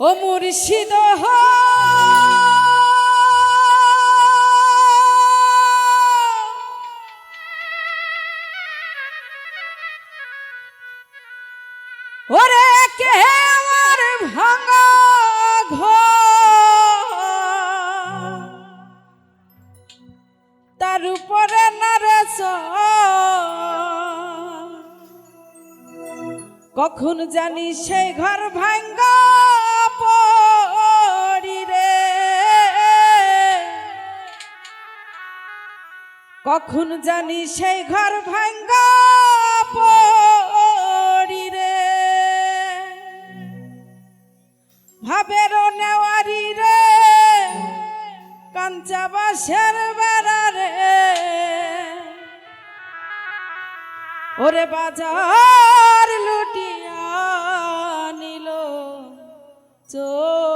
ও মুর্শিদ ওরে কে আমার ভাঙা ঘর? তার উপরে নারেশ কখন জানি সেই ঘর ভাঙ্গা কখন জানি সেই ঘর ভাঙ্গা রে। ভাবের নেওয়ারি রে কাঞ্চা বাসের বেড়া রে। ওরে বাজার লুটিয়া নিল চোরে।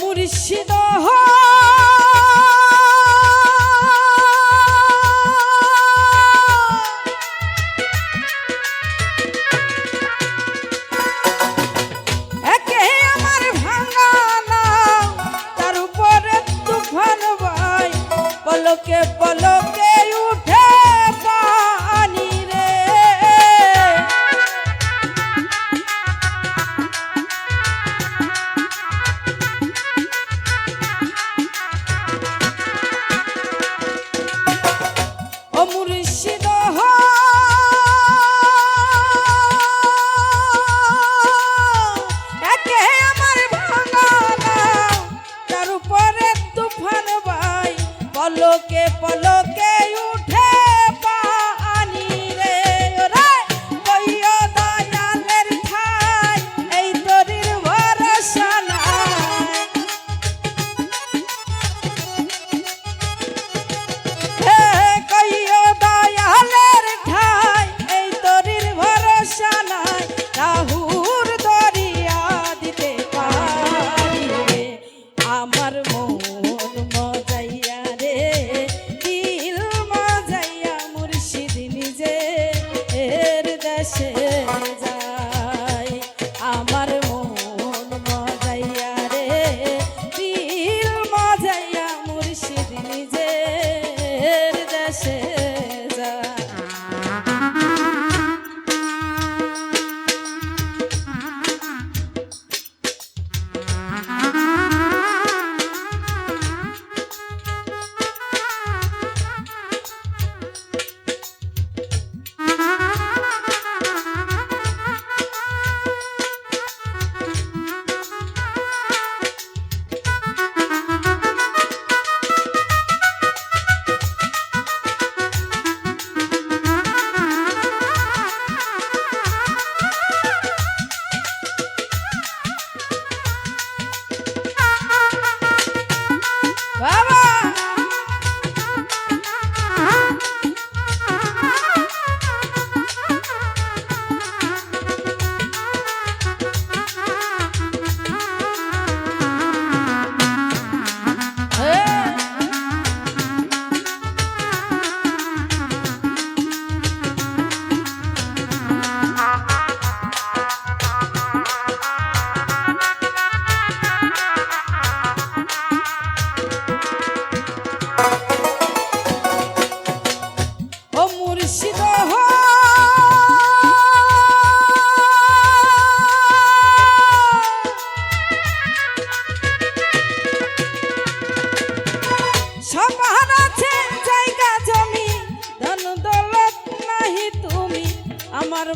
মুর্শিদ একে এর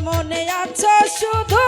মনে আছো শুধু